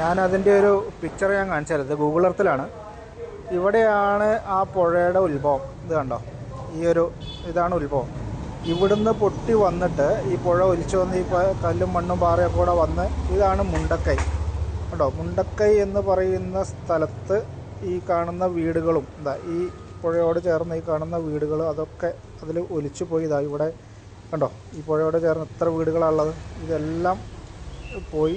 ഞാൻ അതിന്റെ ഒരു പിക്ചർ ഞാൻ കാണിച്ചു തരാം ഇത് ഗൂഗിൾ എർത്തിലാണ് ഇവിടെയാണ് ആ പുഴയുടെ ഉത്ഭവം. ഇത് കണ്ടോ? ഈ ഒരു ഇതാണ് ഉത്ഭവം. ഇവിടുന്ന് പൊട്ടി വന്നിട്ട് ഈ പുഴ ഒലിച്ചു വന്ന് ഈ കല്ലും മണ്ണും പാറയൊക്കെ കൂടെ വന്ന് ഇതാണ് മുണ്ടക്കൈ. കണ്ടോ? മുണ്ടക്കൈ എന്ന് പറയുന്ന സ്ഥലത്ത് ഈ കാണുന്ന വീടുകളും എന്താ ഈ പുഴയോട് ചേർന്ന് ഈ കാണുന്ന വീടുകൾ അതൊക്കെ അതിൽ ഒലിച്ചു പോയി. ഇതാ ഇവിടെ കണ്ടോ? ഈ പുഴയോട് ചേർന്ന് എത്ര വീടുകളാണുള്ളത് ഇതെല്ലാം പോയി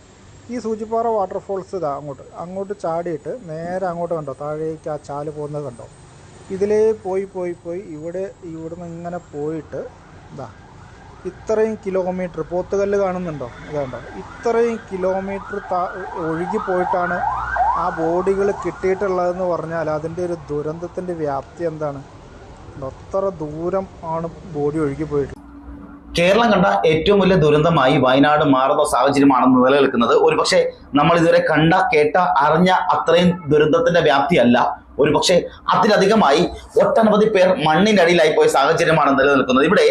ഈ സൂചിപ്പാറ വാട്ടർഫോൾസ് ഇതാ അങ്ങോട്ട്. അങ്ങോട്ട് ചാടിയിട്ട് നേരെ അങ്ങോട്ട് കണ്ടോ? താഴേക്ക് ആ ചാൽ പോകുന്നത് കണ്ടോ? ഇതിലേ പോയി പോയി പോയി ഇവിടെ ഇവിടുന്ന് ഇങ്ങനെ പോയിട്ട് ഇതാ ഇത്രയും കിലോമീറ്റർ പോത്തുകല്ല് കാണുന്നുണ്ടോ? ഇതുണ്ടോ ഇത്രയും കിലോമീറ്റർ താ ഒഴുകി പോയിട്ടാണ് ആ ബോഡികൾ കിട്ടിയിട്ടുള്ളതെന്ന് പറഞ്ഞാൽ അതിന്റെ ഒരു ദുരന്തത്തിന്റെ വ്യാപ്തി എന്താണ്? അത്ര ദൂരം ആണ് ബോഡി ഒഴുകി പോയിട്ട്. കേരളം കണ്ട ഏറ്റവും വലിയ ദുരന്തമായി വയനാട് മാറുന്ന സാഹചര്യമാണെന്ന് നിലനിൽക്കുന്നത്. ഒരുപക്ഷെ നമ്മൾ ഇതുവരെ കണ്ട കേട്ട അറിഞ്ഞ അത്രയും ദുരന്തത്തിന്റെ വ്യാപ്തിയല്ല. ഒരുപക്ഷെ അതിലധികമായി ഒട്ടനവധി പേർ മണ്ണിനടിയിലായി പോയ സാഹചര്യമാണ് നിലനിൽക്കുന്നത്. ഇവിടെ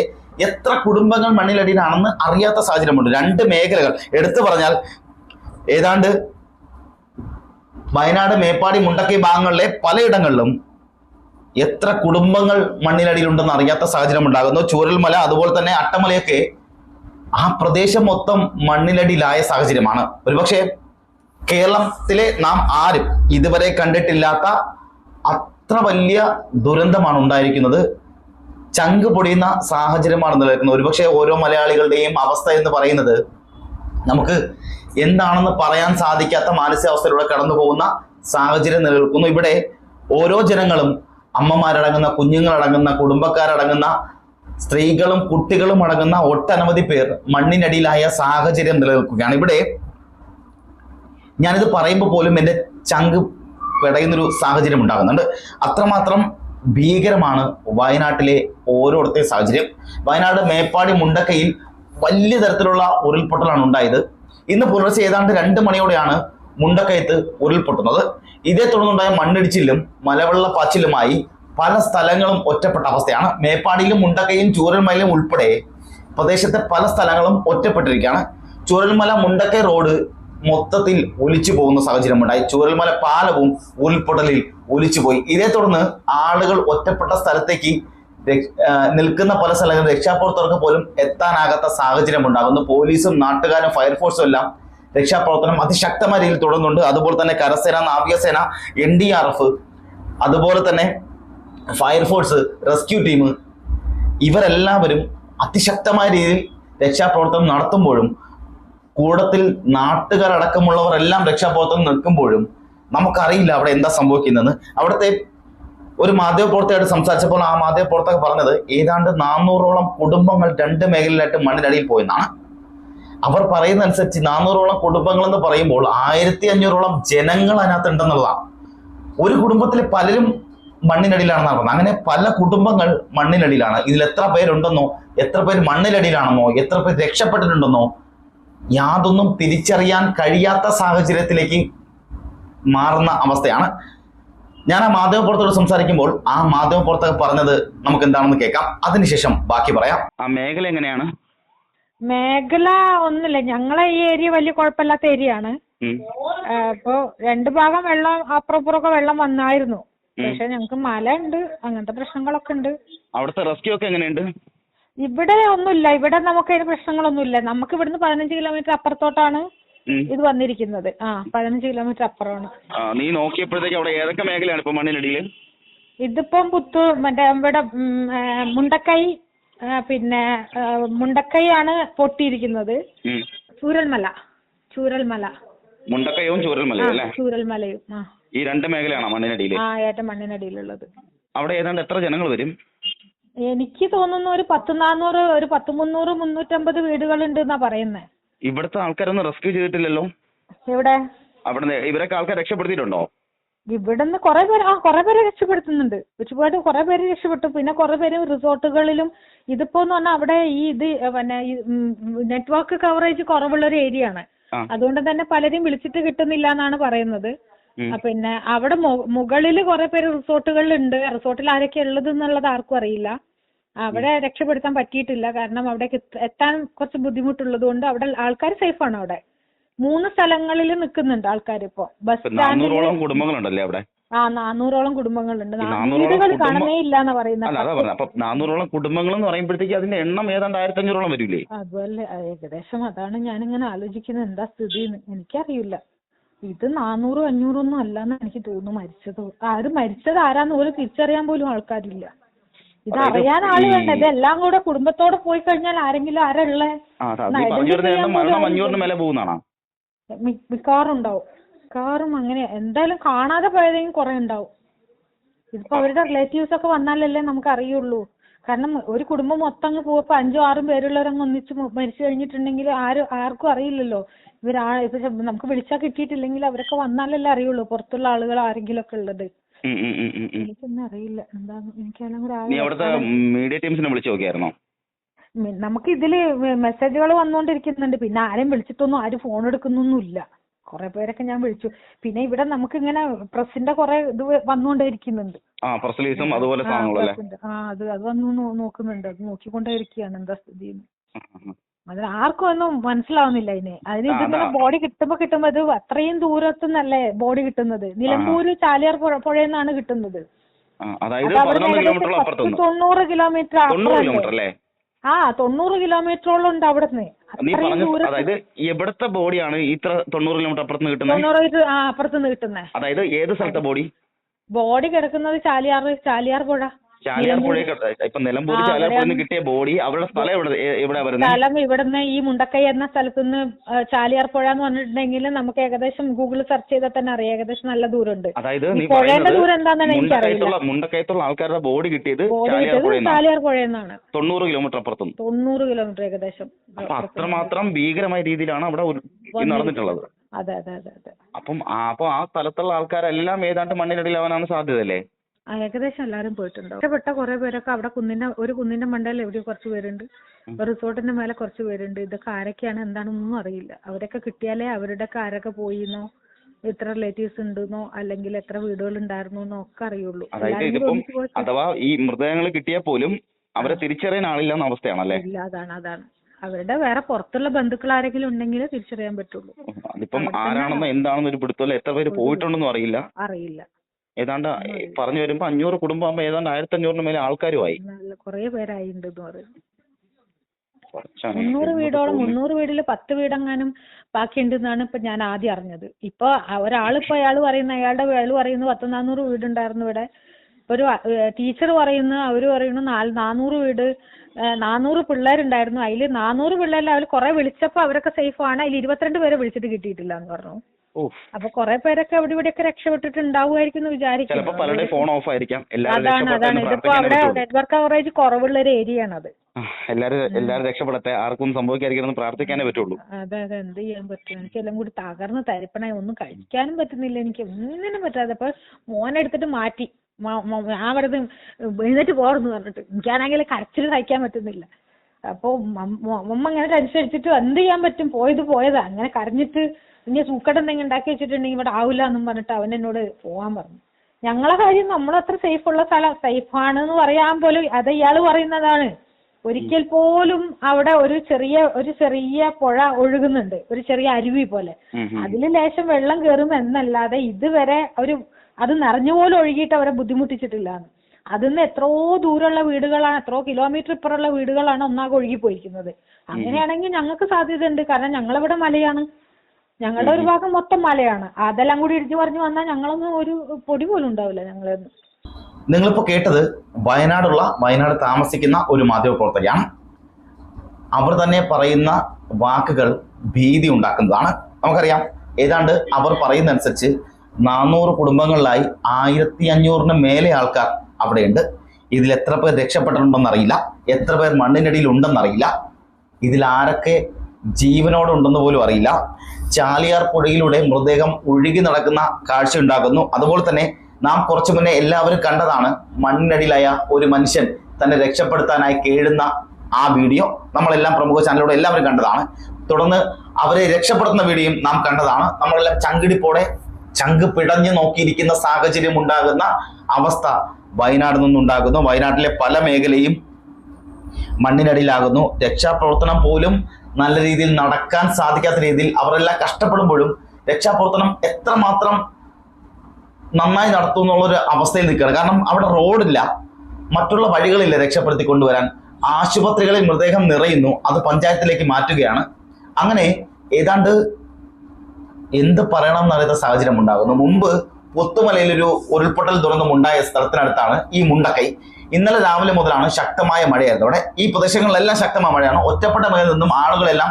എത്ര കുടുംബങ്ങൾ മണ്ണിനടിയിലാണെന്ന് അറിയാത്ത സാഹചര്യമുണ്ട്. രണ്ട് മേഖലകൾ. എടുത്തു പറഞ്ഞാൽ ഏതാണ്ട് വയനാട് മേപ്പാടി മുണ്ടക്കി ഭാഗങ്ങളിലെ പലയിടങ്ങളിലും എത്ര കുടുംബങ്ങൾ മണ്ണിനടിയിലുണ്ടെന്ന് അറിയാത്ത സാഹചര്യം ഉണ്ടാകുന്നു. ചൂരൽമല അതുപോലെ തന്നെ അട്ടമലയൊക്കെ ആ പ്രദേശം മൊത്തം മണ്ണിനടിയിലായ സാഹചര്യമാണ്. ഒരുപക്ഷെ കേരളത്തിലെ നാം ആരും ഇതുവരെ കണ്ടിട്ടില്ലാത്ത അത്ര വലിയ ദുരന്തമാണ് ഉണ്ടായിരിക്കുന്നത്. ചങ്ക് പൊടിയുന്ന സാഹചര്യമാണ് നിലനിൽക്കുന്നത്. ഒരുപക്ഷെ ഓരോ മലയാളികളുടെയും അവസ്ഥ എന്ന് പറയുന്നത് നമുക്ക് എന്താണെന്ന് പറയാൻ സാധിക്കാത്ത മാനസികാവസ്ഥയിലൂടെ കടന്നു പോകുന്ന സാഹചര്യം നിലനിൽക്കുന്നു. ഇവിടെ ഓരോ ജനങ്ങളും അമ്മമാരടങ്ങുന്ന കുഞ്ഞുങ്ങളടങ്ങുന്ന കുടുംബക്കാരടങ്ങുന്ന സ്ത്രീകളും കുട്ടികളും അടങ്ങുന്ന ഒട്ടനവധി പേർ മണ്ണിനടിയിലായ സാഹചര്യം നിലനിൽക്കുകയാണ്. ഇവിടെ ഞാനിത് പറയുമ്പോൾ പോലും എന്റെ ചങ്ക് പിടയുന്നൊരു സാഹചര്യം ഉണ്ടാകുന്നുണ്ട്. അത്രമാത്രം ഭീകരമാണ് വയനാട്ടിലെ ഓരോരുത്തരുടെ സാഹചര്യം. വയനാട് മേപ്പാടി മുണ്ടക്കയിൽ വലിയ തരത്തിലുള്ള ഉരുൾപൊട്ടലാണ് ഉണ്ടായത്. ഇന്ന് പുലർച്ചെ ഏതാണ്ട് രണ്ട് മണിയോടെയാണ് മുണ്ടക്കയത്ത് ഉരുൾപൊട്ടുന്നത്. ഇതേ തുടർന്നുണ്ടായ മണ്ണിടിച്ചിലും മലവെള്ളപ്പാച്ചിലുമായി പല സ്ഥലങ്ങളും ഒറ്റപ്പെട്ട അവസ്ഥയാണ്. മേപ്പാടിയിലും മുണ്ടക്കയും ചൂരൽമലയും ഉൾപ്പെടെ പ്രദേശത്തെ പല സ്ഥലങ്ങളും ഒറ്റപ്പെട്ടിരിക്കുകയാണ്. ചൂരൽമല മുണ്ടക്കൈ റോഡ് മൊത്തത്തിൽ ഒലിച്ചു പോകുന്ന സാഹചര്യമുണ്ടായി. ചൂരൽമല പാലവും ഉരുൾപൊട്ടലിൽ ഒലിച്ചുപോയി ഇതേ തുടർന്ന് ആളുകൾ ഒറ്റപ്പെട്ട സ്ഥലത്തേക്ക് നിൽക്കുന്ന പല സ്ഥലങ്ങളിൽ രക്ഷാപ്രവർത്തകർക്ക് പോലും എത്താനാകാത്ത സാഹചര്യം ഉണ്ടാകുന്നു പോലീസും നാട്ടുകാരും ഫയർഫോഴ്സും എല്ലാം രക്ഷാപ്രവർത്തനം അതിശക്തമായ രീതിയിൽ തുടരുന്നുണ്ട് അതുപോലെ തന്നെ കരസേന നാവികസേന എൻ ഡി ആർ എഫ് അതുപോലെ തന്നെ ഫയർഫോഴ്സ് റെസ്ക്യൂ ടീം ഇവരെല്ലാവരും അതിശക്തമായ രീതിയിൽ രക്ഷാപ്രവർത്തനം നടത്തുമ്പോഴും കൂടത്തിൽ നാട്ടുകാരടക്കമുള്ളവരെല്ലാം രക്ഷാപ്രവർത്തനം നിൽക്കുമ്പോഴും നമുക്കറിയില്ല അവിടെ എന്താ സംഭവിക്കുന്നതെന്ന്. അവിടുത്തെ ഒരു മാധ്യമപ്രവർത്തകയായിട്ട് സംസാരിച്ചപ്പോൾ ആ മാധ്യമപ്രവർത്തക പറഞ്ഞത് ഏതാണ്ട് നാനൂറോളം കുടുംബങ്ങൾ രണ്ട് മേഖലയിലായിട്ട് മണ്ണിനടിയിൽ പോയെന്നാണ്. അവർ പറയുന്ന അനുസരിച്ച് നാനൂറോളം കുടുംബങ്ങൾ എന്ന് പറയുമ്പോൾ ആയിരത്തി അഞ്ഞൂറോളം ജനങ്ങൾ അതിനകത്ത് ഉണ്ടെന്നുള്ളതാണ് ഒരു കുടുംബത്തിൽ പലരും മണ്ണിനടിയിലാണെന്നാണ് പറഞ്ഞത്. അങ്ങനെ പല കുടുംബങ്ങൾ മണ്ണിനടിയിലാണ്. ഇതിൽ എത്ര പേരുണ്ടെന്നോ എത്ര പേര് മണ്ണിനടിയിലാണെന്നോ എത്ര പേര് രക്ഷപ്പെട്ടിട്ടുണ്ടെന്നോ യാതൊന്നും തിരിച്ചറിയാൻ കഴിയാത്ത സാഹചര്യത്തിലേക്ക് മാറുന്ന അവസ്ഥയാണ്. ഞാൻ ആ മാധ്യമപ്രവർത്തകരോട് സംസാരിക്കുമ്പോൾ ആ മാധ്യമപ്രവർത്തകർ പറഞ്ഞത് നമുക്ക് എന്താണെന്ന് കേൾക്കാം. അതിനുശേഷം ബാക്കി പറയാം. ആ മേഖല എങ്ങനെയാണ്? മേഖല ഒന്നുമില്ല. ഞങ്ങളെ ഈ ഏരിയ വലിയ കുഴപ്പമില്ലാത്ത ഏരിയ ആണ് അപ്പോ രണ്ട് ഭാഗം വെള്ളം അപ്പുറം ഇപ്പുറമൊക്കെ വെള്ളം വന്നായിരുന്നു. പക്ഷെ ഞങ്ങക്ക് മല ഉണ്ട് അങ്ങനത്തെ പ്രശ്നങ്ങളൊക്കെ ഉണ്ട്. അവിടുത്തെ റെസ്ക്യൂ ഒക്കെ എങ്ങനെയുണ്ട്? ഇവിടെ ഒന്നുമില്ല. ഇവിടെ നമുക്ക് അതിന് പ്രശ്നങ്ങളൊന്നുമില്ല. നമുക്ക് ഇവിടുന്ന് പതിനഞ്ച് കിലോമീറ്റർ അപ്പുറത്തോട്ടാണ് ഇത് വന്നിരിക്കുന്നത്. ആ പതിനഞ്ച് കിലോമീറ്റർ അപ്പുറമാണ്. നീ നോക്കിയപ്പോഴത്തേക്ക് അവിടെ ഏതൊക്കെ മേഖലയാണ് ഇപ്പൊ മണ്ണിനടിയിൽ? ഇതിപ്പം പുത്തൂർ മറ്റേ ഇവിടെ മുണ്ടക്കൈ പിന്നെ മുണ്ടക്കയാണ് പൊട്ടിയിരിക്കുന്നത്. ചൂരൽമല. ചൂരൽമല. മുണ്ടക്കയവും ചൂരൽമലയും അല്ലേ? ചൂരൽമലയും ആ. ഈ രണ്ട് മേഖലയാണോ മണ്ണിനടിയിൽ ആ ഏറ്റവും മണ്ണിനടിയിലുള്ളത്. അവിടെ ഏതാണ്ട് എത്ര ജനങ്ങൾ വരും? എനിക്ക് തോന്നുന്നു ഒരു പത്ത് നാന്നൂറ് ഒരു പത്ത് മുന്നൂറ് മുന്നൂറ്റമ്പത് വീടുകളുണ്ട് എന്നാ പറയുന്നത് ഇവിടുത്തെ ആൾക്കാരൊന്നും റെസ്ക്യൂ ചെയ്തിട്ടില്ലല്ലോ? ഇവിടെ അവിടെ ഇവരൊക്കെ ആൾക്കാർ രക്ഷപ്പെടുത്തിയിട്ടുണ്ടോ? ഇവിടുന്ന് കുറെ പേര് ആ കുറെ പേര് രക്ഷപ്പെടുത്തുന്നുണ്ട്. ഒരുപാട് കുറെ പേര് രക്ഷപ്പെട്ടു. പിന്നെ കുറെ പേര് റിസോർട്ടുകളിലും ഇതിപ്പോ എന്ന് പറഞ്ഞാൽ അവിടെ ഈ ഇത് പിന്നെ നെറ്റ്വർക്ക് കവറേജ് കുറവുള്ള ഒരു ഏരിയ ആണ്. അതുകൊണ്ട് തന്നെ പലരും വിളിച്ചിട്ട് കിട്ടുന്നില്ല എന്നാണ് പറയുന്നത് പിന്നെ അവിടെ മുകളിൽ കുറെ പേര് റിസോർട്ടുകളിലുണ്ട്. റിസോർട്ടിൽ ആരൊക്കെ ഉള്ളത് എന്നുള്ളത് ആർക്കും അറിയില്ല. അവിടെ രക്ഷപ്പെടുത്താൻ പറ്റിയിട്ടില്ല. കാരണം അവിടേക്ക് എത്ത- എത്താൻ കുറച്ച് ബുദ്ധിമുട്ടുള്ളത് കൊണ്ട് അവിടെ ആൾക്കാർ സേഫ് ആണ് അവിടെ. മൂന്ന് സ്ഥലങ്ങളിൽ നിൽക്കുന്നുണ്ട് ആൾക്കാർ ഇപ്പോ ബസ് സ്റ്റാൻഡിൽ കുടുംബങ്ങളുണ്ടല്ലേ അവിടെ? ആ നാനൂറോളം കുടുംബങ്ങളുണ്ട്. വീടുകൾ കാണുന്നേ ഇല്ല എന്ന് പറയുന്നത് അല്ല അതാ പറഞ്ഞത് അപ്പൊ നാനൂറോളം കുടുംബങ്ങൾ എന്ന് പറയുമ്പോഴത്തേക്ക് അതിന്റെ എണ്ണം ഏതാണ്ട് ആയിരത്തി അഞ്ഞൂറോളം വരില്ലേ അതുപോലെ ഏകദേശം അതാണ് ഞാനിങ്ങനെ ആലോചിക്കുന്നത്. എന്താ സ്ഥിതി എനിക്കറിയില്ല. ഇത് നാനൂറും അഞ്ഞൂറും ഒന്നും അല്ലാന്ന് എനിക്ക് തോന്നുന്നു. മരിച്ചത് ആരും മരിച്ചത് ആരാന്ന് പോലും തിരിച്ചറിയാൻ പോലും ആൾക്കാരില്ല. ഇത് അറിയാൻ ആൾ വേണ്ട. ഇത് എല്ലാം കൂടെ കുടുംബത്തോടെ പോയി കഴിഞ്ഞാൽ ആരെങ്കിലും ആരാ ഉള്ളേ? ആ അത് ഒന്ന് ഈ പറഞ്ഞു വരുന്ന identify എണ്ണം ചെയ്യാൻ മരണം പോലും അഞ്ഞൂറിന് മേലെ പോകുന്നതാണോ? മി- മിക്കവാറും ഉണ്ടാവും. മിക്കവാറും അങ്ങനെ. എന്തായാലും കാണാതെ പോയതെങ്കിലും കുറെ ഉണ്ടാവും. ഇതിപ്പോ അവരുടെ റിലേറ്റീവ്സ് ഒക്കെ വന്നാലല്ലേ നമുക്ക് അറിയുള്ളൂ കാരണം ഒരു കുടുംബം മൊത്തം അങ്ങ് പോയപ്പോ അഞ്ചോ ആറും പേരുള്ളവരങ്ങ് ഒന്നിച്ച് മരിച്ചു കഴിഞ്ഞിട്ടുണ്ടെങ്കിൽ ആരും ആർക്കും അറിയില്ലല്ലോ. ഇവരാ ഇപ്പൊ നമുക്ക് വിളിച്ചാൽ കിട്ടിയിട്ടില്ലെങ്കിൽ അവരൊക്കെ വന്നാലല്ലേ അറിയുള്ളൂ. പുറത്തുള്ള ആളുകൾ ആരെങ്കിലും ഒക്കെ ഉള്ളത്. എനിക്കൊന്നും അറിയില്ല. എന്താന്ന് എനിക്കെല്ലാം കൂടെ മീഡിയ ടീംസിനെ വിളിച്ചു നോക്കിയായിരുന്നോ? നമുക്ക് ഇതിൽ മെസ്സേജുകൾ വന്നുകൊണ്ടിരിക്കുന്നുണ്ട് പിന്നെ ആരെയും വിളിച്ചിട്ടൊന്നും ആരും ഫോൺ എടുക്കുന്നൊന്നുമില്ല. കുറെ പേരൊക്കെ ഞാൻ വിളിച്ചു. പിന്നെ ഇവിടെ നമുക്ക് ഇങ്ങനെ പ്രസിന്റെ കുറെ ഇത് വന്നുകൊണ്ടേയിരിക്കുന്നുണ്ട് ആ പ്രസ് റിലീസും അതുപോലെ സാധനങ്ങളല്ലേ ആ അത് അത് വന്നു നോക്കുന്നുണ്ട്. അത് നോക്കിക്കൊണ്ടേ ഇരിക്കുകയാണ് എന്താ സ്ഥിതി അതിന് ആർക്കും ഒന്നും മനസ്സിലാവുന്നില്ല അതിന് അതിന് ഇതിങ്ങനെ ബോഡി കിട്ടുമ്പോ കിട്ടുമ്പോ ഇത് അത്രയും ദൂരത്തുനിന്നല്ലേ ബോഡി കിട്ടുന്നത്? നിലമ്പൂര് ചാലിയാർ പുഴ നിന്നാണ് കിട്ടുന്നത്. അതായത് ഏകദേശം കിലോമീറ്റർ അപ്പുറത്തുനിന്ന്. തൊണ്ണൂറ് കിലോമീറ്റർ തൊണ്ണൂറ് അല്ലേ? ആ തൊണ്ണൂറ് കിലോമീറ്ററോളം ഉണ്ട് അവിടുന്ന് നീ പറഞ്ഞ അതായത് എവിടത്തെ ബോഡിയാണ് ഇത്ര തൊണ്ണൂറ് കിലോമീറ്റർ അപ്പുറത്ത് കിട്ടുന്നത് തൊണ്ണൂറ് ഇത് ആ അപ്പുറത്തുനിന്ന് കിട്ടുന്നേ. അതായത് ഏത് സ്ഥലത്തെ ബോഡി? ബോഡി കിടക്കുന്നത് ചാലിയാർ ചാലിയാർ പുഴ. ചാലിയാർ പുഴ ഇപ്പൊ നിലമ്പൂർ ചാലിയാർ പുഴയിൽ നിന്ന് കിട്ടിയ ബോഡി അവരുടെ സ്ഥലം എവിടെ എ- എവിടെയാ വരുന്നത് സ്ഥലം ഇവിടുന്ന് ഈ മുണ്ടക്കൈ എന്ന സ്ഥലത്തുനിന്ന് ചാലിയാർ പുഴ എന്ന് പറഞ്ഞിട്ടുണ്ടെങ്കിൽ നമുക്ക് ഏകദേശം ഗൂഗിൾ സെർച്ച് ചെയ്താൽ തന്നെ അറിയാം. ഏകദേശം നല്ല ദൂരമുണ്ട്. അതായത് നീ പുഴയുടെ ദൂരം എന്താണെന്ന് എനിക്കറിയില്ല മുണ്ടക്കയത്തുള്ള മുണ്ടക്കയത്തുള്ള ആൾക്കാരുടെ ബോഡി കിട്ടിയത് ബോഡി ചാലിയാർ കിട്ടിയത് പുഴയിൽ നിന്നാണ്. ചാലിയാർ തൊണ്ണൂറ് കിലോമീറ്റർ അപ്പുറത്തും. തൊണ്ണൂറ് കിലോമീറ്റർ ഏകദേശം അപ്പൊ അത്രമാത്രം ഭീകരമായ രീതിയിലാണ് അവിടെ ഇത് നടന്നിട്ടുള്ളത്. അതെ അതെ അതെ അതെ. അപ്പം ആ അപ്പൊ ആ സ്ഥലത്തുള്ള ആൾക്കാരെല്ലാം ഏതാണ്ട് മണ്ണിനടിയിലാവാനാണ് സാധ്യത അല്ലേ ഏകദേശം എല്ലാരും പോയിട്ടുണ്ടോ? ഒറ്റപ്പെട്ട കുറെ പേരൊക്കെ അവിടെ കുന്നിന്റെ ഒരു കുന്നിന്റെ മണ്ടയിൽ എവിടെയോ കുറച്ച് പേരുണ്ട്. റിസോർട്ടിന്റെ മേലെ കുറച്ച് പേരുണ്ട്. ഇതൊക്കെ ആരൊക്കെയാണ്? എന്താണെന്നൊന്നും അറിയില്ല. അവരൊക്കെ കിട്ടിയാലേ അവരുടെ ആരൊക്കെ പോയിന്നോ? എത്ര റിലേറ്റീവ്സ് ഉണ്ടെന്നോ? അല്ലെങ്കിൽ എത്ര വീടുകൾ ഉണ്ടായിരുന്നു എന്നോ ഒക്കെ അറിയുള്ളൂ. അഥവാ ഈ മൃതദേഹങ്ങൾ കിട്ടിയാൽ പോലും അവരെ തിരിച്ചറിയാൻ ആളില്ലാന്ന അവസ്ഥയാണല്ലേ? ഇല്ല അതാണ് അതാണ്. അവരുടെ വേറെ പുറത്തുള്ള ബന്ധുക്കൾ ആരെങ്കിലും ഉണ്ടെങ്കിൽ തിരിച്ചറിയാൻ പറ്റുള്ളൂ. അതിപ്പം ആരാണെന്നോ എന്താണെന്നോ ഒരു പിടുത്തമില്ല എത്ര പേര് പോയിട്ടുണ്ടെന്നും അറിയില്ല. അറിയില്ല. ഏതാണ്ട് പറഞ്ഞു വരുമ്പോ അഞ്ഞൂറ് കുടുംബം ആകുമ്പോ ഏതാണ്ട് ആയിരത്തി അഞ്ഞൂറിന് മേലെ ആൾക്കാരുമായി. പടച്ചോനെ, മുന്നൂറ് വീടോളം? മുന്നൂറ് ബാക്കി പത്ത് വീടെങ്ങാനും ബാക്കിയുണ്ടെന്നാണ് ഇപ്പൊ ഞാൻ ആദ്യം അറിഞ്ഞത്. ഇപ്പൊ ഒരാളിപ്പോ അയാൾ പറയുന്ന അയാളുടെ അയാൾ പറയുന്നു പത്ത് നാനൂറ് വീടുണ്ടായിരുന്നു ഇവിടെ. ഇപ്പൊ ഒരു ടീച്ചർ പറയുന്നു അവർ പറയുന്നു നാല് നാനൂറ് വീട് നാനൂറ് പിള്ളേരുണ്ടായിരുന്നു. അതിൽ നാനൂറ് പിള്ളേരിൽ അവർ കുറെ വിളിച്ചപ്പോ അവരൊക്കെ സേഫ് ആണ്. അതിൽ ഇരുപത്തിരണ്ട് പേരെ വിളിച്ചിട്ട് കിട്ടിയിട്ടില്ല എന്ന് പറഞ്ഞു. അപ്പൊ കുറെ പേരൊക്കെ അവിടെ ഇവിടെയൊക്കെ രക്ഷപ്പെട്ടിട്ടുണ്ടാവുമായിരിക്കും എന്ന് വിചാരിക്കുന്നു പലരുടെ ഫോൺ ഓഫ് ആയിരിക്കാം. അതാണ് അതാണ്. എന്ന് ഇതിപ്പോ അവിടെ നെറ്റ്വർക്ക് കവറേജ് കുറവുള്ള ഒരു ഏരിയ ആണത്. അത് എല്ലാരും എല്ലാരും രക്ഷപ്പെടട്ടെ. ആർക്കും സംഭവിക്കാതിരിക്കണം പ്രാർത്ഥിക്കാനേ പറ്റുള്ളൂ. അതെ അതെ. എന്ത് ചെയ്യാൻ പറ്റും? എനിക്ക് എല്ലാം കൂടി തകർന്ന് തരിപ്പണായി. ഒന്നും കഴിക്കാനും പറ്റുന്നില്ല. എനിക്ക് ഒന്നിനും പറ്റാതെ. അപ്പൊ മോനെടുത്തിട്ട് മാറ്റി. ഞാൻ അവിടെ എഴുന്നേറ്റ് പോർന്ന് പറഞ്ഞിട്ട്. എനിക്കാണെങ്കിൽ കരച്ചിൽ സഹിക്കാൻ പറ്റുന്നില്ല. അപ്പൊ ഉമ്മ ഇങ്ങനെ ടെൻഷൻ അടിച്ചിട്ട് എന്ത് ചെയ്യാൻ പറ്റും? പോയത് പോയതാ. അങ്ങനെ കരഞ്ഞിട്ട് ഇനി സൂക്കട് എന്തെങ്കിലും ഉണ്ടാക്കി വെച്ചിട്ടുണ്ടെങ്കിൽ ഇവിടെ ആവില്ല എന്നും പറഞ്ഞിട്ട് അവൻ എന്നോട് പോവാൻ പറഞ്ഞു. ഞങ്ങളെ കാര്യം നമ്മളത്ര സേഫ് ഉള്ള സ്ഥലം സേഫ് ആണ് എന്ന് പറയാൻ പോലും അത് ഇയാൾ പറയുന്നതാണ്. ഒരിക്കൽ പോലും അവിടെ ഒരു ചെറിയ ഒരു ചെറിയ പുഴ ഒഴുകുന്നുണ്ട് ഒരു ചെറിയ അരുവി പോലെ. അതിൽ ലേശം വെള്ളം കയറും എന്നല്ലാതെ ഇതുവരെ ഒരു അത് നിറഞ്ഞുപോലെ ഒഴുകിയിട്ട് അവരെ ബുദ്ധിമുട്ടിച്ചിട്ടില്ല അതിന്ന് എത്രയോ ദൂരമുള്ള വീടുകളാണ് എത്രയോ കിലോമീറ്റർ ഇപ്പുറമുള്ള വീടുകളാണ് ഒന്നാകെ ഒഴുകി പോയിരിക്കുന്നത് അങ്ങനെയാണെങ്കിൽ ഞങ്ങൾക്ക് സാധ്യതയുണ്ട്. കാരണം ഞങ്ങളിവിടെ മലയാണ്. ഞങ്ങളുടെ ഒരു ഭാഗം മൊത്തം മലയാണ്. അതെല്ലാം കൂടി ഇടിച്ചു പറഞ്ഞു വന്നാൽ ഞങ്ങളൊന്നും ഒരു പൊടി പോലും ഉണ്ടാവില്ല ഞങ്ങളൊന്നും നിങ്ങളിപ്പോൾ കേട്ടത് വയനാടുള്ള വയനാട് താമസിക്കുന്ന ഒരു മാധ്യമപ്രവർത്തകയാണ്. അവർ തന്നെ പറയുന്ന വാക്കുകൾ ഭീതി ഉണ്ടാക്കുന്നതാണ്. നമുക്കറിയാം ഏതാണ്ട് അവർ പറയുന്നതനുസരിച്ച് നാനൂറ് കുടുംബങ്ങളിലായി ആയിരത്തി അഞ്ഞൂറിന് മേലെ ആൾക്കാർ അവിടെയുണ്ട്. ഇതിൽ എത്ര പേർ രക്ഷപ്പെട്ടിട്ടുണ്ടെന്നറിയില്ല. എത്ര പേർ മണ്ണിനടിയിൽ ഉണ്ടെന്നറിയില്ല ഇതിൽ ആരൊക്കെ ജീവനോടുണ്ടെന്ന് പോലും അറിയില്ല. ചാലിയാർ പുഴയിലൂടെ മൃതദേഹം ഒഴുകി നടക്കുന്ന കാഴ്ച ഉണ്ടാകുന്നു. അതുപോലെ തന്നെ നാം കുറച്ചു മുന്നേ എല്ലാവരും കണ്ടതാണ് മണ്ണിനടിയിലായ ഒരു മനുഷ്യൻ തന്നെ രക്ഷപ്പെടുത്താനായി കേഴുന്ന ആ വീഡിയോ. നമ്മളെല്ലാം പ്രമുഖ ചാനലിലൂടെ എല്ലാവരും കണ്ടതാണ്. തുടർന്ന് അവരെ രക്ഷപ്പെടുത്തുന്ന വീഡിയോയും നാം കണ്ടതാണ്. നമ്മളെല്ലാം ചങ്കിടിപ്പോടെ ചങ്ക് പിടഞ്ഞു നോക്കിയിരിക്കുന്ന സാഹചര്യം ഉണ്ടാകുന്ന അവസ്ഥ വയനാട് നിന്നുണ്ടാകുന്നു. വയനാട്ടിലെ പല മേഖലയും മണ്ണിനടിയിലാകുന്നു. രക്ഷാപ്രവർത്തനം പോലും നല്ല രീതിയിൽ നടക്കാൻ സാധിക്കാത്ത രീതിയിൽ അവരെല്ലാം കഷ്ടപ്പെടുമ്പോഴും രക്ഷാപ്രവർത്തനം എത്രമാത്രം നന്നായി നടത്തും എന്നുള്ളൊരു അവസ്ഥയിൽ നിൽക്കുകയാണ്. കാരണം അവിടെ റോഡില്ല. മറ്റുള്ള വഴികളില്ല രക്ഷപ്പെടുത്തി കൊണ്ടുവരാൻ. ആശുപത്രികളിൽ മൃതദേഹം നിറയുന്നു. അത് പഞ്ചായത്തിലേക്ക് മാറ്റുകയാണ്. അങ്ങനെ ഏതാണ്ട് എന്ത് പറയണം എന്നറിയാത്ത സാഹചര്യം ഉണ്ടാകുന്നു. മുമ്പ് പുത്തുമലയിൽ ഒരു ഉരുൾപൊട്ടൽ ദുരന്തം ഉണ്ടായ സ്ഥലത്തിനടുത്താണ് ഈ മുണ്ടക്കൈ. ഇന്നലെ രാവിലെ മുതലാണ് ശക്തമായ മഴയായിരുന്നു. അവിടെ ഈ പ്രദേശങ്ങളിലെല്ലാം ശക്തമായ മഴയാണ്. ഒറ്റപ്പെട്ട മഴയിൽ നിന്നും ആളുകളെല്ലാം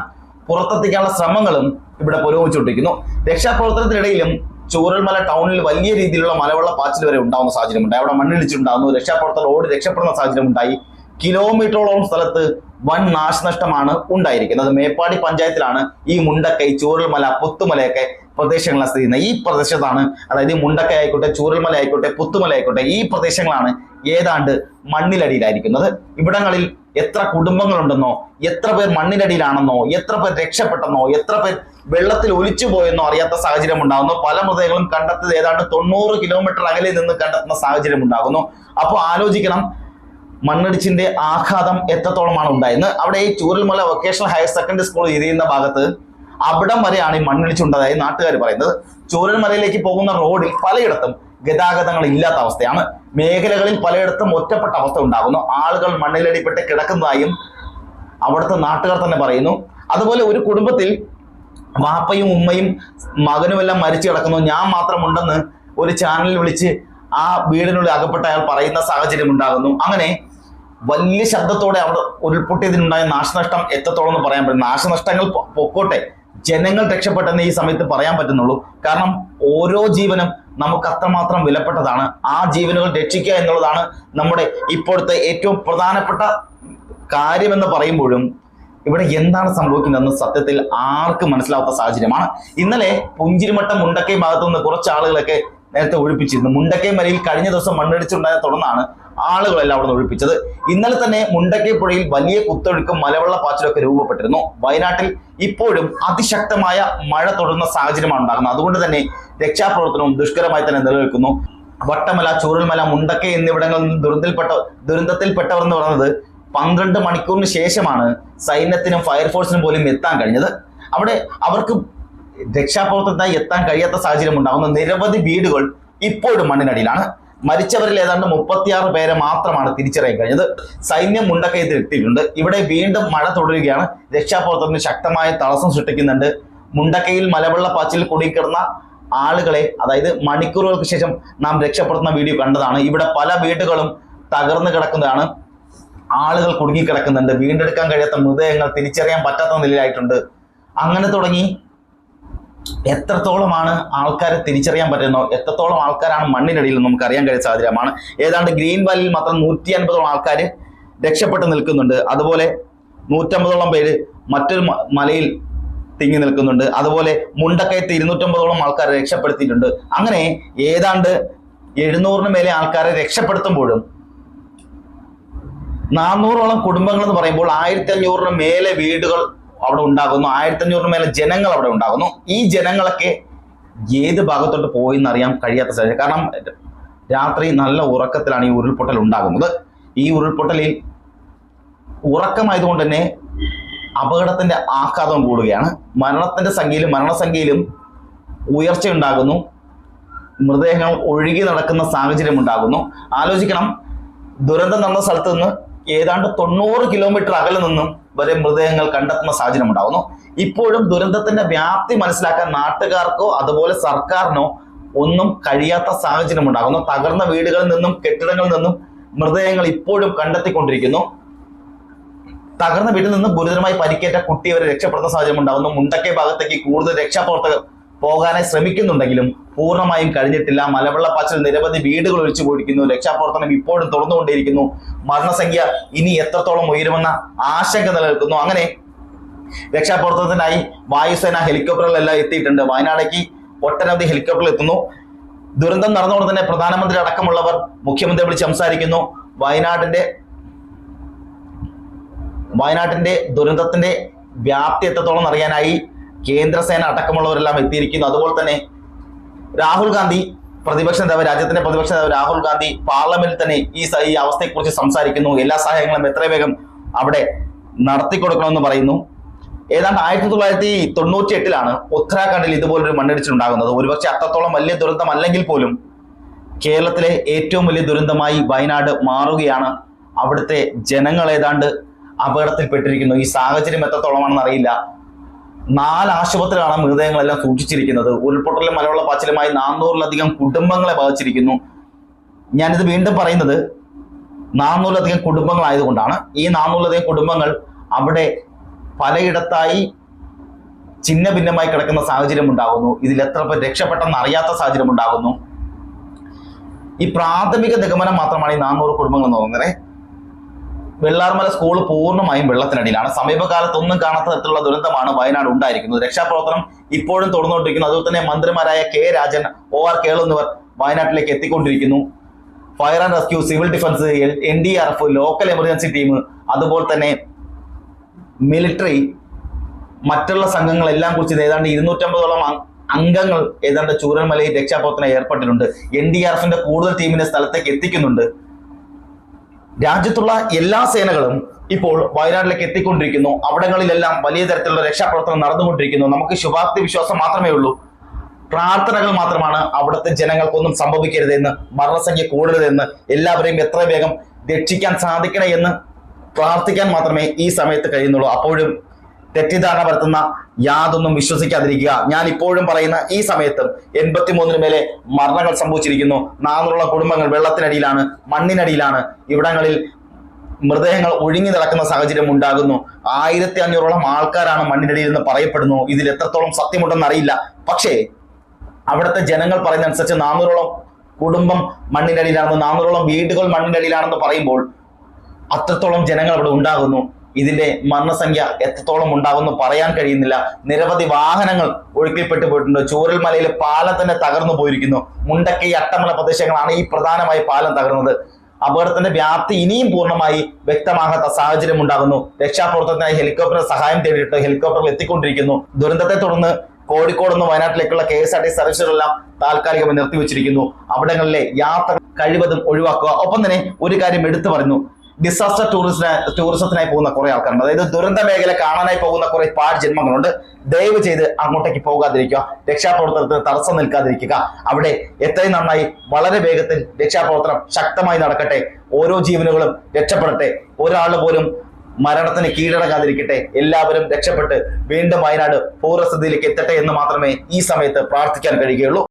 പുറത്തെത്തിക്കാനുള്ള ശ്രമങ്ങളും ഇവിടെ പുരോഗമിച്ചുകൊണ്ടിരിക്കുന്നു. രക്ഷാപ്രവർത്തനത്തിനിടയിലും ചൂരൽമല ടൗണിൽ വലിയ രീതിയിലുള്ള മലവെള്ള പാച്ചിൽ വരെ ഉണ്ടാകുന്ന സാഹചര്യമുണ്ടായി. അവിടെ മണ്ണിടിച്ചിട്ടുണ്ടാകുന്നു രക്ഷാപ്രവർത്തകർ ഓടി രക്ഷപ്പെടുന്ന സാഹചര്യം ഉണ്ടായി കിലോമീറ്ററോളം സ്ഥലത്ത് വൻ നാശനഷ്ടമാണ് ഉണ്ടായിരിക്കുന്നത്. മേപ്പാടി പഞ്ചായത്തിലാണ് ഈ മുണ്ടക്കൈ ചൂരൽമല പുത്തുമലയൊക്കെ പ്രദേശങ്ങളെ സ്ഥിതി ചെയ്യുന്നത്. ഈ പ്രദേശത്താണ് അതായത് മുണ്ടക്കൈ ആയിക്കോട്ടെ ചൂരൽമല ആയിക്കോട്ടെ പുത്തുമല ആയിക്കോട്ടെ ഈ പ്രദേശങ്ങളാണ് ഏതാണ്ട് മണ്ണിലടിയിലായിരിക്കുന്നത്. ഇവിടങ്ങളിൽ എത്ര കുടുംബങ്ങളുണ്ടെന്നോ എത്ര പേർ മണ്ണിനടിയിലാണെന്നോ എത്ര പേർ രക്ഷപ്പെട്ടെന്നോ എത്ര പേർ വെള്ളത്തിൽ ഒലിച്ചു പോയെന്നോ അറിയാത്ത സാഹചര്യം ഉണ്ടാകുന്നു പല മൃതദേഹങ്ങളും കണ്ടെത്തിയത് ഏതാണ്ട് തൊണ്ണൂറ് കിലോമീറ്റർ അകലെ നിന്ന് കണ്ടെത്തുന്ന സാഹചര്യം ഉണ്ടാകുന്നു അപ്പോൾ ആലോചിക്കണം മണ്ണിടിച്ചിന്റെ ആഘാതം എത്രത്തോളമാണ് ഉണ്ടായെന്ന്. അവിടെ ഈ Chooralmala vocational higher secondary school ചെയ്യുന്ന ഭാഗത്ത് അവിടം വരെയാണ് ഈ മണ്ണിടിച്ചുണ്ടായതായി നാട്ടുകാർ പറയുന്നത്. ചൂരൽമലയിലേക്ക് പോകുന്ന റോഡിൽ പലയിടത്തും ഗതാഗതങ്ങൾ ഇല്ലാത്ത അവസ്ഥയാണ്. മേഖലകളിൽ പലയിടത്തും ഒറ്റപ്പെട്ട അവസ്ഥ ഉണ്ടാകുന്നു. ആളുകൾ മണ്ണിലടിപ്പെട്ട് കിടക്കുന്നതായും അവിടുത്തെ നാട്ടുകാർ തന്നെ പറയുന്നു. അതുപോലെ ഒരു കുടുംബത്തിൽ വാപ്പയും ഉമ്മയും മകനുമെല്ലാം മരിച്ചു കിടക്കുന്നു. ഞാൻ മാത്രമുണ്ടെന്ന് ഒരു ചാനലിൽ വിളിച്ച് ആ വീടിനുള്ളിൽ അകപ്പെട്ട അയാൾ പറയുന്ന സാഹചര്യം ഉണ്ടാകുന്നു. അങ്ങനെ വലിയ ശബ്ദത്തോടെ അവിടെ ഉരുൾപൊട്ടിയതിനുണ്ടായ നാശനഷ്ടം എത്രത്തോളം എന്ന് പറയാൻ പറ്റും? നാശനഷ്ടങ്ങൾ പൊക്കോട്ടെ. ജനങ്ങൾ രക്ഷപ്പെട്ടെന്ന് ഈ സമയത്ത് പറയാൻ പറ്റുന്നുള്ളൂ. കാരണം ഓരോ ജീവനും നമുക്ക് അത്രമാത്രം വിലപ്പെട്ടതാണ്. ആ ജീവനുകൾ രക്ഷിക്കുക എന്നുള്ളതാണ് നമ്മുടെ ഇപ്പോഴത്തെ ഏറ്റവും പ്രധാനപ്പെട്ട കാര്യമെന്ന് പറയുമ്പോഴും ഇവിടെ എന്താണ് സംഭവിക്കുന്നതെന്ന് സത്യത്തിൽ ആർക്കും മനസ്സിലാവാത്ത സാഹചര്യമാണ്. ഇന്നലെ പുഞ്ചിരിമട്ടം മുണ്ടക്കൈ ഭാഗത്തു നിന്ന് കുറച്ച് ആളുകളൊക്കെ നേരത്തെ ഒഴിപ്പിച്ചിരുന്നു. മുണ്ടക്കൈ മലയിൽ കഴിഞ്ഞ ദിവസം മണ്ണിടിച്ചുണ്ടായ തുടർന്നാണ് ആളുകളെല്ലാം അവിടെ ഒഴിപ്പിച്ചത്. ഇന്നലെ തന്നെ മുണ്ടക്കൈ പുഴയിൽ വലിയ കുത്തൊഴുക്കും മലവെള്ള പാച്ചിലൊക്കെ രൂപപ്പെട്ടിരുന്നു. വയനാട്ടിൽ ഇപ്പോഴും അതിശക്തമായ മഴ തുടരുന്ന സാഹചര്യമാണ് ഉണ്ടാകുന്നത്. അതുകൊണ്ട് തന്നെ രക്ഷാപ്രവർത്തനവും ദുഷ്കരമായി തന്നെ നിലനിൽക്കുന്നു. വട്ടമല ചൂരൽമല മുണ്ടക്കൈ എന്നിവിടങ്ങളിൽ ദുരന്തത്തിൽപ്പെട്ട ദുരന്തത്തിൽപ്പെട്ടവർ എന്ന് പറയുന്നത് പന്ത്രണ്ട് മണിക്കൂറിന് ശേഷമാണ് സൈന്യത്തിനും ഫയർഫോഴ്സിനും പോലും എത്താൻ കഴിഞ്ഞത്. അവിടെ അവർക്ക് രക്ഷാപ്രവർത്തനത്തിനായി എത്താൻ കഴിയാത്ത സാഹചര്യം ഉണ്ടാകുന്ന. നിരവധി വീടുകൾ ഇപ്പോഴും മണ്ണിനടിയിലാണ്. മരിച്ചവരിൽ ഏതാണ്ട് മുപ്പത്തിയാറ് പേരെ മാത്രമാണ് തിരിച്ചറിയാൻ കഴിഞ്ഞത്. സൈന്യം മുണ്ടക്കയത്തിൽ എത്തിയിട്ടുണ്ട്. ഇവിടെ വീണ്ടും മഴ തുടരുകയാണ്. രക്ഷാപ്രവർത്തനത്തിന് ശക്തമായ തടസ്സം സൃഷ്ടിക്കുന്നുണ്ട്. മുണ്ടക്കയിൽ മലവെള്ളപ്പാച്ചിൽ കുടുങ്ങിക്കിടന്ന ആളുകളെ അതായത് മണിക്കൂറുകൾക്ക് ശേഷം നാം രക്ഷപ്പെടുത്തുന്ന വീഡിയോ കണ്ടതാണ്. ഇവിടെ പല വീടുകളും തകർന്നു കിടക്കുന്നതാണ്. ആളുകൾ കുടുങ്ങിക്കിടക്കുന്നുണ്ട്. വീണ്ടെടുക്കാൻ കഴിയാത്ത മൃതദേഹങ്ങൾ തിരിച്ചറിയാൻ പറ്റാത്ത നിലയിലായിട്ടുണ്ട്. അങ്ങനെ തുടങ്ങി എത്രത്തോളമാണ് ആൾക്കാരെ തിരിച്ചറിയാൻ പറ്റുന്നോ? എത്രത്തോളം ആൾക്കാരാണ് മണ്ണിനടിയിൽ നമുക്ക് അറിയാൻ കഴിയുന്ന സാഹചര്യമാണ്. ഏതാണ്ട് ഗ്രീൻ വാലിൽ മാത്രം നൂറ്റി അൻപതോളം ആൾക്കാർ രക്ഷപ്പെട്ട് നിൽക്കുന്നുണ്ട്. അതുപോലെ നൂറ്റമ്പതോളം പേര് മറ്റൊരു മലയിൽ തിങ്ങി നിൽക്കുന്നുണ്ട്. അതുപോലെ മുണ്ടക്കയത്ത് ഇരുന്നൂറ്റമ്പതോളം ആൾക്കാരെ രക്ഷപ്പെടുത്തിയിട്ടുണ്ട്. അങ്ങനെ ഏതാണ്ട് എഴുന്നൂറിന് മേലെ ആൾക്കാരെ രക്ഷപ്പെടുത്തുമ്പോഴും നാനൂറോളം കുടുംബങ്ങൾ എന്ന് പറയുമ്പോൾ ആയിരത്തി അഞ്ഞൂറിന് മേലെ വീടുകൾ അവിടെ ഉണ്ടാകുന്നു. ആയിരത്തി അഞ്ഞൂറിന് മേലെ ജനങ്ങൾ അവിടെ ഉണ്ടാകുന്നു. ഈ ജനങ്ങളൊക്കെ ഏത് ഭാഗത്തോട്ട് പോയി എന്നറിയാൻ കഴിയാത്ത സാഹചര്യം. കാരണം രാത്രി നല്ല ഉറക്കത്തിലാണ് ഈ ഉരുൾപൊട്ടൽ ഉണ്ടാകുന്നത്. ഈ ഉരുൾപൊട്ടലിൽ ഉറക്കമായതുകൊണ്ട് തന്നെ അപകടത്തിന്റെ ആഘാതം കൂടുകയാണ്. മരണത്തിന്റെ സംഖ്യയിലും മരണസംഖ്യയിലും ഉയർച്ച ഉണ്ടാകുന്നു. മൃതദേഹങ്ങൾ ഒഴുകി നടക്കുന്ന സാഹചര്യം ഉണ്ടാകുന്നു. ആലോചിക്കണം. ദുരന്തം നടന്ന സ്ഥലത്ത് നിന്ന് ഏതാണ്ട് തൊണ്ണൂറ് കിലോമീറ്റർ അകലെ നിന്നും വരെ മൃതദേഹങ്ങൾ കണ്ടെത്തുന്ന സാഹചര്യം ഉണ്ടാകുന്നു ഇപ്പോഴും ദുരന്തത്തിന്റെ വ്യാപ്തി മനസ്സിലാക്കാൻ നാട്ടുകാർക്കോ അതുപോലെ സർക്കാരിനോ ഒന്നും കഴിയാത്ത സാഹചര്യം ഉണ്ടാകുന്നു. തകർന്ന വീടുകളിൽ നിന്നും കെട്ടിടങ്ങളിൽ നിന്നും മൃതദേഹങ്ങൾ ഇപ്പോഴും കണ്ടെത്തിക്കൊണ്ടിരിക്കുന്നു. തകർന്ന വീട്ടിൽ നിന്ന് ഗുരുതരമായി പരിക്കേറ്റ കുട്ടിയെ രക്ഷപ്പെടുന്ന സാഹചര്യം ഉണ്ടാകുന്നു. മുണ്ടക്കൈ ഭാഗത്തേക്ക് കൂടുതൽ രക്ഷാപ്രവർത്തകർ പോകാനായി ശ്രമിക്കുന്നുണ്ടെങ്കിലും പൂർണമായും കഴിഞ്ഞിട്ടില്ല. മലവെള്ളപ്പാച്ചിൽ നിരവധി വീടുകൾ ഒഴിച്ചു പോയിരിക്കുന്നു രക്ഷാപ്രവർത്തനം ഇപ്പോഴും തുടർന്നുകൊണ്ടിരിക്കുന്നു മരണസംഖ്യ ഇനി എത്രത്തോളം ഉയരുമെന്ന ആശങ്ക നിലനിൽക്കുന്നു. അങ്ങനെ രക്ഷാപ്രവർത്തനത്തിനായി വായുസേന ഹെലികോപ്റ്ററുകളെല്ലാം എത്തിയിട്ടുണ്ട്. വയനാടേക്ക് ഒട്ടനവധി ഹെലികോപ്റ്ററുകൾ എത്തുന്നു. ദുരന്തം നടന്നുകൊണ്ട് തന്നെ പ്രധാനമന്ത്രി അടക്കമുള്ളവർ മുഖ്യമന്ത്രി വിളിച്ച് സംസാരിക്കുന്നു. വയനാടിന്റെ വയനാട്ടിന്റെ ദുരന്തത്തിന്റെ വ്യാപ്തി എത്രത്തോളം അറിയാനായി കേന്ദ്രസേന അടക്കമുള്ളവരെല്ലാം എത്തിയിരിക്കുന്നു. അതുപോലെ തന്നെ രാഹുൽ ഗാന്ധി പ്രതിപക്ഷ നേതാവ് രാജ്യത്തിന്റെ പ്രതിപക്ഷ നേതാവ് രാഹുൽ ഗാന്ധി പാർലമെന്റിൽ തന്നെ ഈ ഈ അവസ്ഥയെക്കുറിച്ച് സംസാരിക്കുന്നു. എല്ലാ സഹായങ്ങളും എത്ര വേഗം അവിടെ നടത്തിക്കൊടുക്കണമെന്ന് പറയുന്നു. ഏതാണ്ട് ആയിരത്തി തൊള്ളായിരത്തി തൊണ്ണൂറ്റി എട്ടിലാണ് ഉത്തരാഖണ്ഡിൽ ഇതുപോലൊരു മണ്ണിടിച്ചിലുണ്ടാകുന്നത്. ഒരുപക്ഷെ അത്രത്തോളം വലിയ ദുരന്തം അല്ലെങ്കിൽ പോലും കേരളത്തിലെ ഏറ്റവും വലിയ ദുരന്തമായി വയനാട് മാറുകയാണ് അവിടുത്തെ ജനങ്ങൾ ഏതാണ്ട് അപകടത്തിൽപ്പെട്ടിരിക്കുന്നു. ഈ സാഹചര്യം എത്രത്തോളമാണെന്ന് അറിയില്ല. നാല് ആശുപത്രികളാണ് മൃതദേഹങ്ങളെല്ലാം സൂക്ഷിച്ചിരിക്കുന്നത്. ഉരുൾപൊട്ടലും മലവെള്ള പാച്ചിലുമായി നാനൂറിലധികം കുടുംബങ്ങളെ ബാധിച്ചിരിക്കുന്നു. ഞാനിത് വീണ്ടും പറയുന്നത് നാനൂറിലധികം കുടുംബങ്ങളായതുകൊണ്ടാണ്. ഈ നാനൂറിലധികം കുടുംബങ്ങൾ അവിടെ പലയിടത്തായി ചിന്ന ഭിന്നമായി കിടക്കുന്ന സാഹചര്യം ഉണ്ടാകുന്നു. ഇതിൽ എത്ര പേർ രക്ഷപ്പെട്ടെന്ന് അറിയാത്ത സാഹചര്യം ഉണ്ടാകുന്നു. ഈ പ്രാഥമിക നിഗമനം മാത്രമാണ് ഈ നാനൂറ് കുടുംബങ്ങൾ എന്ന് തോന്നുന്നത് വെള്ളാർമല സ്കൂൾ പൂർണമായും വെള്ളത്തിനടിയിലാണ്. സമീപകാലത്തൊന്നും കാണാത്ത തരത്തിലുള്ള ദുരന്തമാണ് വയനാട് ഉണ്ടായിരിക്കുന്നത്. രക്ഷാപ്രവർത്തനം ഇപ്പോഴും തുടർന്നുകൊണ്ടിരിക്കുന്നു. അതുപോലെ തന്നെ മന്ത്രിമാരായ K Rajan O R Kelu എന്നിവർ വയനാട്ടിലേക്ക് എത്തിക്കൊണ്ടിരിക്കുന്നു. Fire and rescue civil defence N D R F local emergency team അതുപോലെ തന്നെ മിലിറ്ററി മറ്റുള്ള സംഘങ്ങളെല്ലാം കുറിച്ച് ഏതാണ്ട് ഇരുന്നൂറ്റമ്പതോളം അംഗ- അംഗങ്ങൾ ഏതാണ്ട് ചൂരൽമലയിൽ രക്ഷാപ്രവർത്തനം ഏർപ്പെട്ടിട്ടുണ്ട്. എൻ ഡി ആർ എഫിന്റെ കൂടുതൽ ടീമിനെ സ്ഥലത്തേക്ക് എത്തിക്കുന്നുണ്ട്. രാജ്യത്തുള്ള എല്ലാ സേനകളും ഇപ്പോൾ വയനാട്ടിലേക്ക് എത്തിക്കൊണ്ടിരിക്കുന്നു. അവിടങ്ങളിലെല്ലാം വലിയ തരത്തിലുള്ള രക്ഷാപ്രവർത്തനം നടന്നുകൊണ്ടിരിക്കുന്നു. നമുക്ക് ശുഭാപ്തി വിശ്വാസം മാത്രമേ ഉള്ളൂ. പ്രാർത്ഥനകൾ മാത്രമാണ് അവിടുത്തെ ജനങ്ങൾക്കൊന്നും സംഭവിക്കരുതെന്ന് മരണസംഖ്യ കൂടരുതെന്ന് എല്ലാവരെയും എത്ര വേഗം രക്ഷിക്കാൻ സാധിക്കണേ എന്ന് പ്രാർത്ഥിക്കാൻ മാത്രമേ ഈ സമയത്ത് കഴിയുന്നുള്ളൂ. അപ്പോഴും തെറ്റിദ്ധാരണ പരത്തുന്ന യാതൊന്നും വിശ്വസിക്കാതിരിക്കുക. ഞാൻ ഇപ്പോഴും പറയുന്ന ഈ സമയത്തും എൺപത്തിമൂന്നിന് മേലെ മരണങ്ങൾ സംഭവിച്ചിരിക്കുന്നു. നാനൂറുള്ള കുടുംബങ്ങൾ വെള്ളത്തിനടിയിലാണ് മണ്ണിനടിയിലാണ്. ഇവിടങ്ങളിൽ മൃതദേഹങ്ങൾ ഒഴുങ്ങി നടക്കുന്ന സാഹചര്യം ഉണ്ടാകുന്നു. ആയിരത്തി അഞ്ഞൂറോളം ആൾക്കാരാണ് മണ്ണിനടിയിൽ എന്ന് പറയപ്പെടുന്നു. ഇതിൽ എത്രത്തോളം സത്യമുണ്ടെന്ന് അറിയില്ല. പക്ഷേ അവിടുത്തെ ജനങ്ങൾ പറയുന്ന അനുസരിച്ച് നാനൂറോളം കുടുംബം മണ്ണിനടിയിലാണെന്ന് നാനൂറോളം വീടുകൾ മണ്ണിനടിയിലാണെന്ന് പറയുമ്പോൾ അത്രത്തോളം ജനങ്ങൾ അവിടെ ഉണ്ടാകുന്നു. ഇതിന്റെ മരണസംഖ്യ എത്രത്തോളം ഉണ്ടാകുമെന്ന് പറയാൻ കഴിയുന്നില്ല. നിരവധി വാഹനങ്ങൾ ഒഴുക്കിൽപ്പെട്ടു പോയിട്ടുണ്ട്. ചൂരൽമലയിൽ പാലം തന്നെ തകർന്നു പോയിരിക്കുന്നു. മുണ്ടക്കൈ അട്ടമല പ്രദേശങ്ങളാണ് ഈ പ്രധാനമായി പാലം തകർന്നത്. അപകടത്തിന്റെ വ്യാപ്തി ഇനിയും പൂർണമായി വ്യക്തമാകാത്ത സാഹചര്യം ഉണ്ടാകുന്നു. രക്ഷാപ്രവർത്തനത്തിനായി ഹെലികോപ്റ്റർ സഹായം തേടിയിട്ട് ഹെലികോപ്റ്ററിൽ എത്തിക്കൊണ്ടിരിക്കുന്നു. ദുരന്തത്തെ തുടർന്ന് കോഴിക്കോട് നിന്ന് വയനാട്ടിലേക്കുള്ള കെ എസ് ആർ ടി സർവീസുകളെല്ലാം താൽക്കാലികമായി നിർത്തിവെച്ചിരിക്കുന്നു. അവിടങ്ങളിലെ യാത്ര കഴിവതും ഒഴിവാക്കുക. ഒപ്പം തന്നെ ഒരു കാര്യം എടുത്തു പറഞ്ഞു ഡിസാസ്റ്റർ ടൂറിസ്റ്റ് ടൂറിസത്തിനായി പോകുന്ന കുറെ ആൾക്കാരുണ്ട്. അതായത് ദുരന്ത മേഖല കാണാനായി പോകുന്ന കുറെ പാട് ജന്മങ്ങളുണ്ട്. ദയവ് ചെയ്ത് അങ്ങോട്ടേക്ക് പോകാതിരിക്കുക. രക്ഷാപ്രവർത്തനത്തിന് തടസ്സം നിൽക്കാതിരിക്കുക. അവിടെ എത്രയും നന്നായി വളരെ വേഗത്തിൽ രക്ഷാപ്രവർത്തനം ശക്തമായി നടക്കട്ടെ. ഓരോ ജീവനുകളും രക്ഷപ്പെടട്ടെ. ഒരാൾ പോലും മരണത്തിന് കീഴടങ്ങാതിരിക്കട്ടെ. എല്ലാവരും രക്ഷപ്പെട്ട് വീണ്ടും വയനാട് പൂർവസ്ഥിതിയിലേക്ക് എത്തട്ടെ എന്ന് മാത്രമേ ഈ സമയത്ത് പ്രാർത്ഥിക്കാൻ കഴിയുകയുള്ളൂ.